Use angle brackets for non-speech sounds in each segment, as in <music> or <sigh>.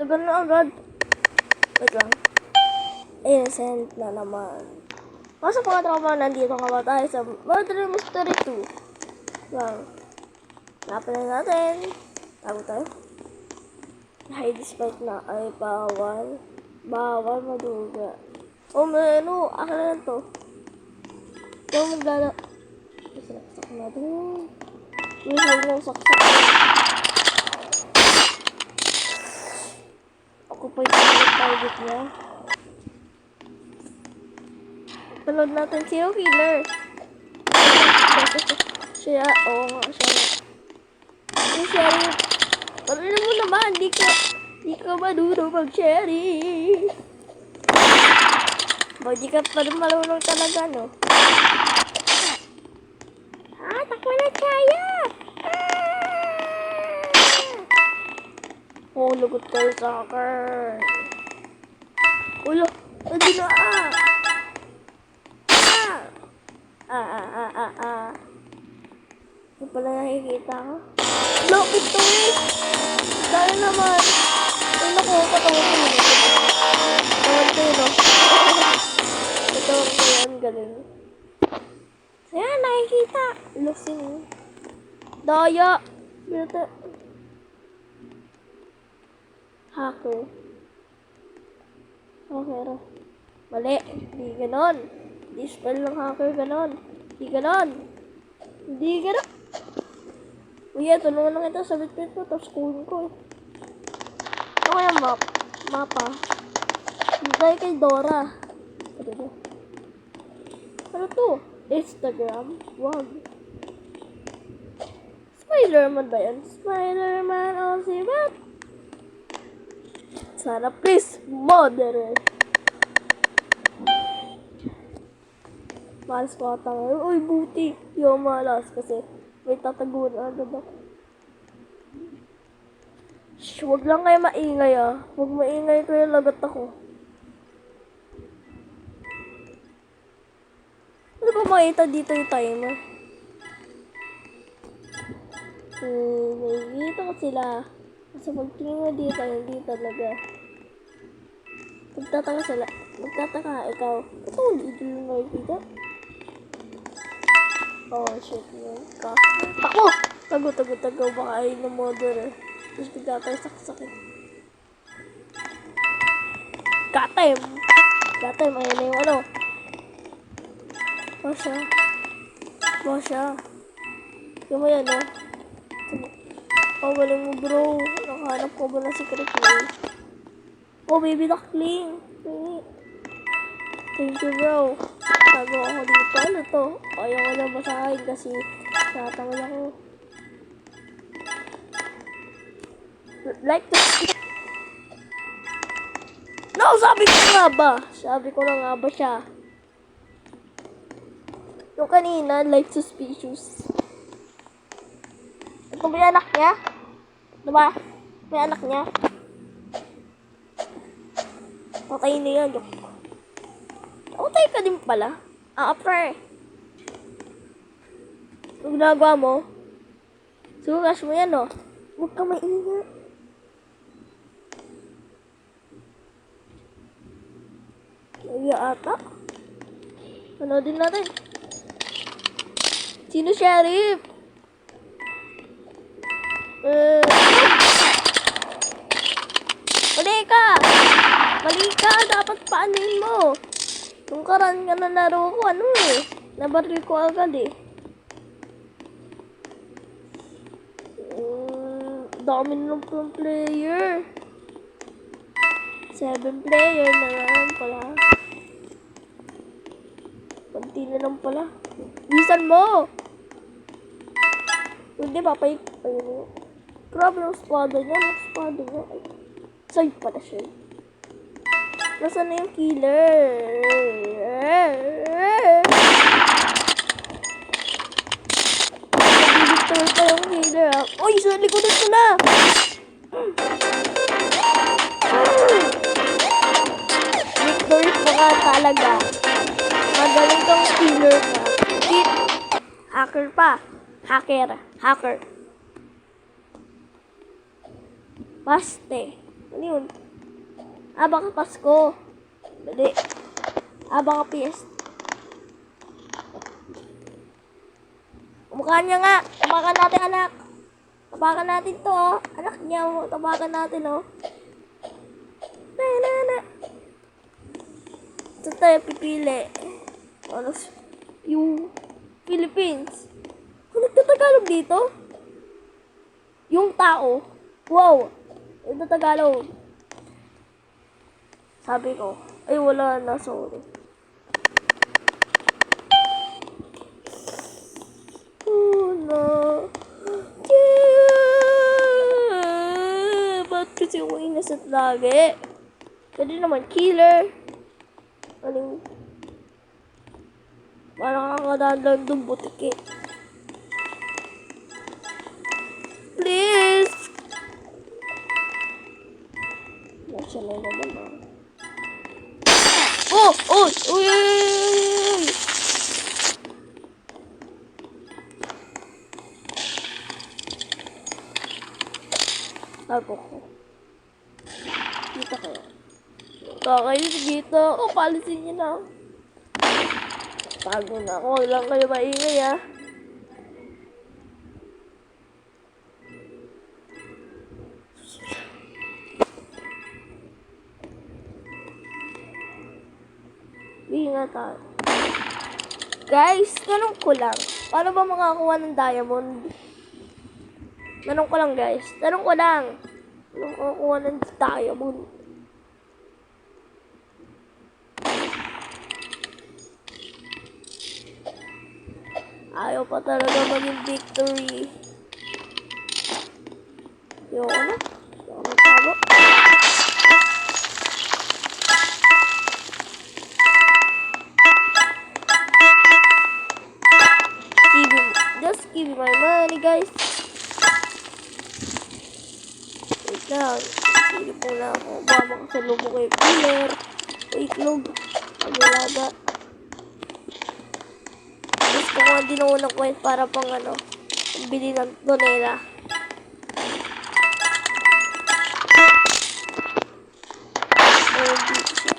Tagal na agad. Wait lang. Innocent na naman. Pasok mga tropa, nandito ka ba tayo sa Murder Mystery 2. Lang. Hanapin na natin. Tago tayo. Hide despite na ay bawal. Bawal maduga. Oh, may ano, akin na lang to. Ito maglala. Sinaksak na doon. Yung sabi ng saksak. Ako pa yung target niya. Panood natin si Killer. <laughs> siya, oo nga, siya. Yung sheriff. Ano mo naman, di ka, di ka marunong mag-sheriff. Ba, di ka pa rin marunong talaga, no? Ah, takbo na kaya! Oh, lugot kayo sa akin. Ulo, hindi na ah! Ah! Ah, ah, ah, ah, ah. Ano pala nakikita ko? Lokit to eh! Dahil naman! Ay, naku, katawan ko yun. Katawan ko yun, oh. Katawan ko yan, galing. Ayan, nakikita. Lusing. Daya. Binata. Hacker. Hacker. Mali. Hindi ganon. Hindi spell ng hacker ganon. Hindi ganon. Hindi ganon. Uy, tulungan lang ito. Sabit ko. Tapos kunin ko. eh. Ito kaya map. Mapa. Tayo kay Dora. Ano to? Ano to? Instagram? Wag. Spider-Man ba yan? Spider-Man oh si Bat. Sana please, moderate. Malas ko ata ngayon. Uy, buti. Di ako malas kasi may tataguan agad ako. Shh, wag lang kayo maingay ah. Huwag maingay kayo lagat ako. Ano ba makita dito yung timer? Hmm, nakikita ko sila. Kasi pagtingin mo dito, hindi talaga. Magtataka sila. Magtataka, ikaw. Ito hindi dito yung nakikita. Oh, shit, yun. Ka. Ako! Tago, tago, tago. Baka ay ng mother eh. Tapos bigla tayo saksakin. Got him! Got him, ayan na yung ano. Bosya. Bosya. Yung mo yan, no? Oh, galing mo, bro. Nakahanap ko ba na secret way? Oh, baby duckling. Thank you, bro. Tago ako dito. Ano to? Ayaw ko na basahin kasi tatawal ako. Like to No, sabi ko nga ba? Sabi ko na nga ba siya? Yung kanina, like suspicious. Ito ba yung anak niya? Diba? May anak niya? Patay na yan. Patay ka din pala. Ah, pre. Ang ginagawa mo, sugas mo yan, no? Huwag ka maingat. Iya ata. Ano din natin? Sino sheriff? Eh, Mali ka! Mali ka! Dapat paanin mo! Nung karan ka na laro ko, ano eh? Nabaril ko agad eh. Mm, dami pong player. Seven player na lang pala. Kunti na lang pala. Bisan mo! Hindi, papay. Ayun mo. Grabe yung spada niya. Yung spada niya. Ay, sa'yo pala siya. Nasaan na yung killer? Nagdidiktor pa yung killer. Uy, sa likodan ko na! Victory pa ka talaga. Magaling kang killer ka. Cheat. Hacker pa. Hacker. Hacker. Baste. Ano yun? Ah, baka Pasko. Dali. Ah, baka PS. Kumukha niya nga. Tabakan natin, anak. Tabakan natin to, oh. Anak niya, oh. tabakan natin, oh. Na, na, na. Ito tayo pipili. Ano? s- Yung Philippines. Kung nagtatagalog dito? Yung tao. Wow! Ito Tagalog. Sabi ko, ay wala na, sorry. Oh no. Yeah! Ba't kasi ako innocent lagi? Pwede naman killer. Aling... Parang kakadalan ng butik eh. Please! Kakayo dito. Ako, palisin niyo na. Tago na ako. Huwag lang kayo maingay ah. Ingat tayo. Guys, tanong ko lang. Paano ba makakuha ng diamond? Tanong ko lang guys. Tanong ko lang. Paano makakuha ng diamond? Ayaw pa talaga maging victory. Ayoko na. Ayoko na talo. Give me, just give me my money, guys. Wait lang. Silip na ako. Baka makasalubo kay killer. O itlog. Paglalaba. Gusto nga din ako ng coin para pang ano, bili ng siya.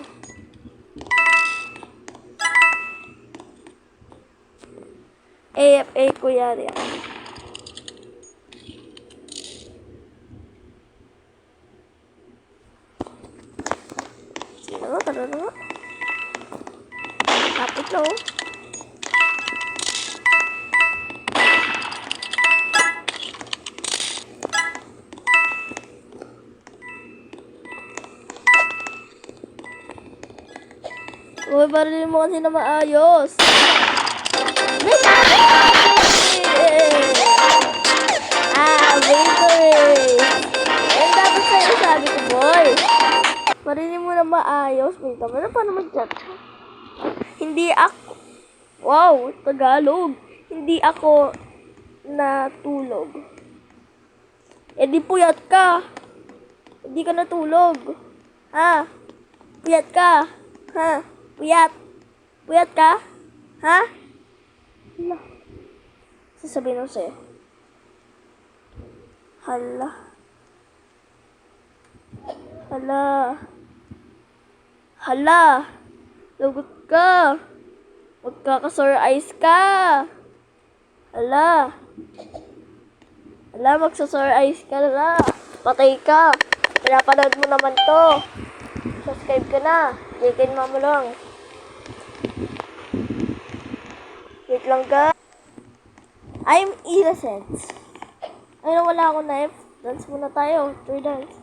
AFA ko yari ako. Uy, barilin mo kasi na maayos. Ah, victory! Yan dapat sa'yo sabi ko, boy. Barilin mo na maayos. Wait, naman na paano mag-chat? Hindi ako... Wow, Tagalog. Hindi ako natulog. Eh di puyat ka. Hindi ka natulog. Ha? Puyat ka. Ha? Puyat. Puyat ka? Ha? Hala. Sasabihin ko sa'yo. Hala. Hala. Hala. Lagot ka. Magkakasore eyes ka. Hala. Hala, magsasore eyes ka na. Patay ka. Pinapanood mo naman to. Subscribe ka na. Chicken mama lang. Wait lang ka. I'm innocent. Ayun, wala akong knife. Dance muna tayo. Three dance.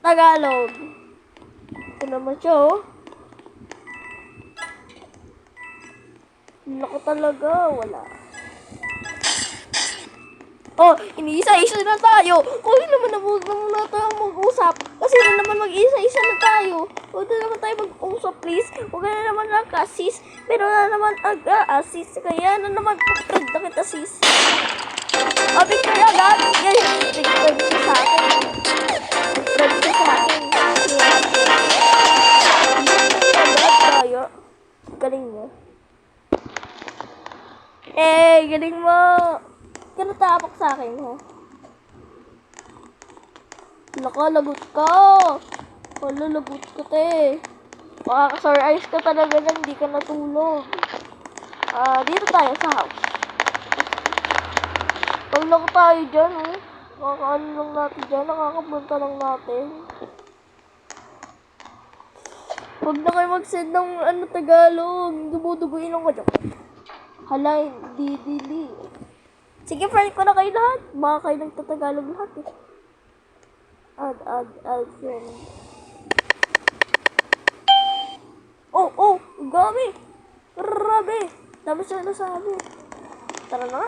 Tagalog. Ito naman siya, oh. Lako talaga. Wala. Oh, iniisa-isa na tayo. Kung naman na huwag na muna tayo mag-usap. Kasi na naman mag-isa-isa na tayo. Huwag na naman tayo mag-usap, please. Huwag na naman nag-assist. Pero na naman ag-assist. Kaya na naman pagkad na kita, sis. Oh, Victor agad. Yan, Victor ka sa akin. Victor ka sa akin. Tayo. Galing mo. Eh, galing mo. Kano tapok sa akin, ha? Laka, lagot ka. Wala, lagot ka, te. Makakasore eyes ka talaga na hindi ka natulog. Ah, dito tayo sa house. Pag lang tayo dyan, oh. Nakakaano lang natin dyan, nakakapunta lang natin. Huwag na kayo mag-send ng ano, Tagalog. Dumuduguin lang ko dyan. Hala, hindi, hindi. Sige, friend ko na kayo lahat. Baka kayo nagtatagalog lahat eh. Add, add, add, friend. Oh, oh, gabi. Grabe. Dami siya nasabi. Tara na.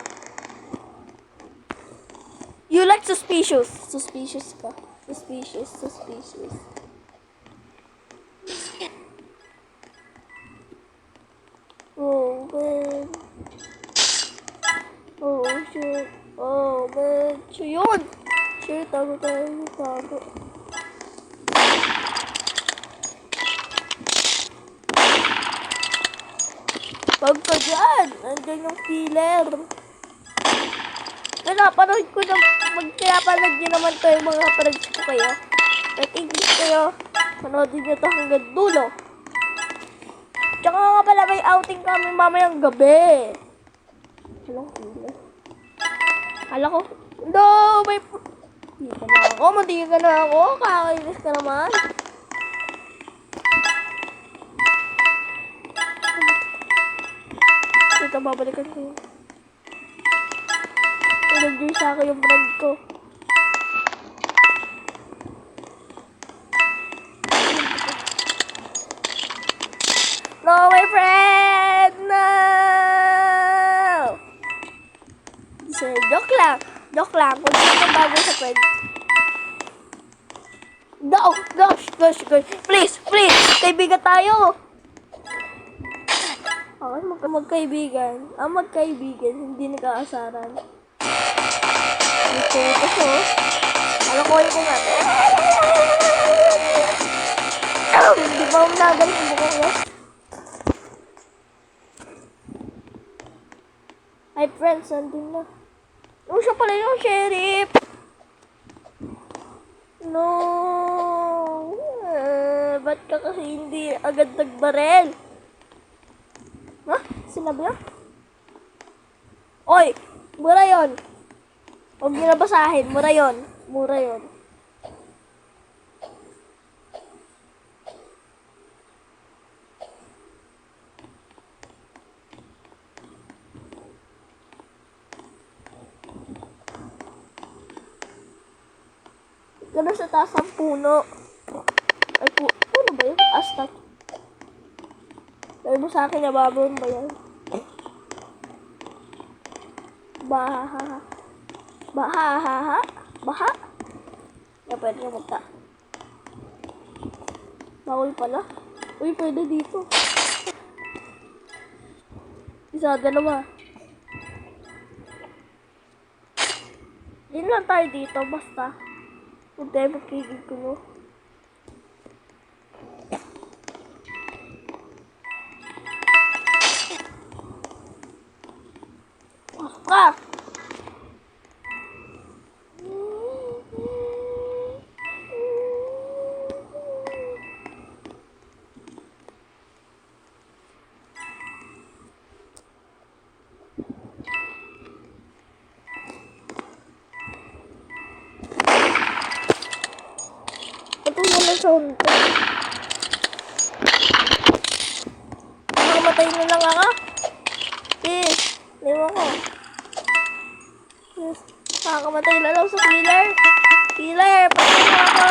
You like suspicious. Suspicious ka. Suspicious, suspicious. Oh, man. Oh, shit. Oh, man. Siya yun. Shit, tago tayo. Tago. Pag ka dyan, nandyan yung killer. Pinapanood ko na, magpinapanood nyo naman to yung mga parents ko kayo. At English kayo, panoodin nyo to hanggang dulo. Tsaka nga pala may outing kami mamayang gabi. Walang killer. Kala ko, no, may... Hindi ka na ako, mati ka na ako, kakainis ka naman. Ito, babalikan ko yun. Nag-join sa akin yung brand ko. No, my friend! No! Sir, joke lang. Joke lang. Bago sa friend. No! Gosh, gosh, gosh. Please, please! Kaibigan tayo! Okay, mag magkaibigan. Ang magkaibigan, hindi nagkaasaran. Ito, ito ko. Alam ko yung nga. Hindi ba nagaling yung buko ko? Hi friends, nandun na. Oh, siya pala yung sheriff. No. Eh, ba't ka kasi hindi agad nagbarel? Ha? Sinabi na? Oy! Mura yon. Huwag niyo na basahin. Mura yon. Mura yon. Gano'n sa taas ang puno. Ay, pu puno ba yun? Astak. Sabi mo sa akin, nababon ba yan? Baha. Baha, ha, ha. Baha. Na pwede na magta. Bawal pala. Uy, pwede dito. Isa, dalawa. Yun lang tayo dito, basta. Huwag tayo magkigig ko, no? Sound ko. Makamatay na lang ako. Yes. Liwa ko. Yes. Makakamatay na lang sa killer. Killer, patay mo ako.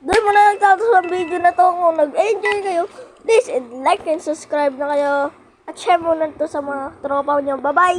Doon mo na nagtatapos ang video na to. Kung nag-enjoy kayo, please and like and subscribe na kayo. At share mo na to sa mga tropa nyo. Bye-bye!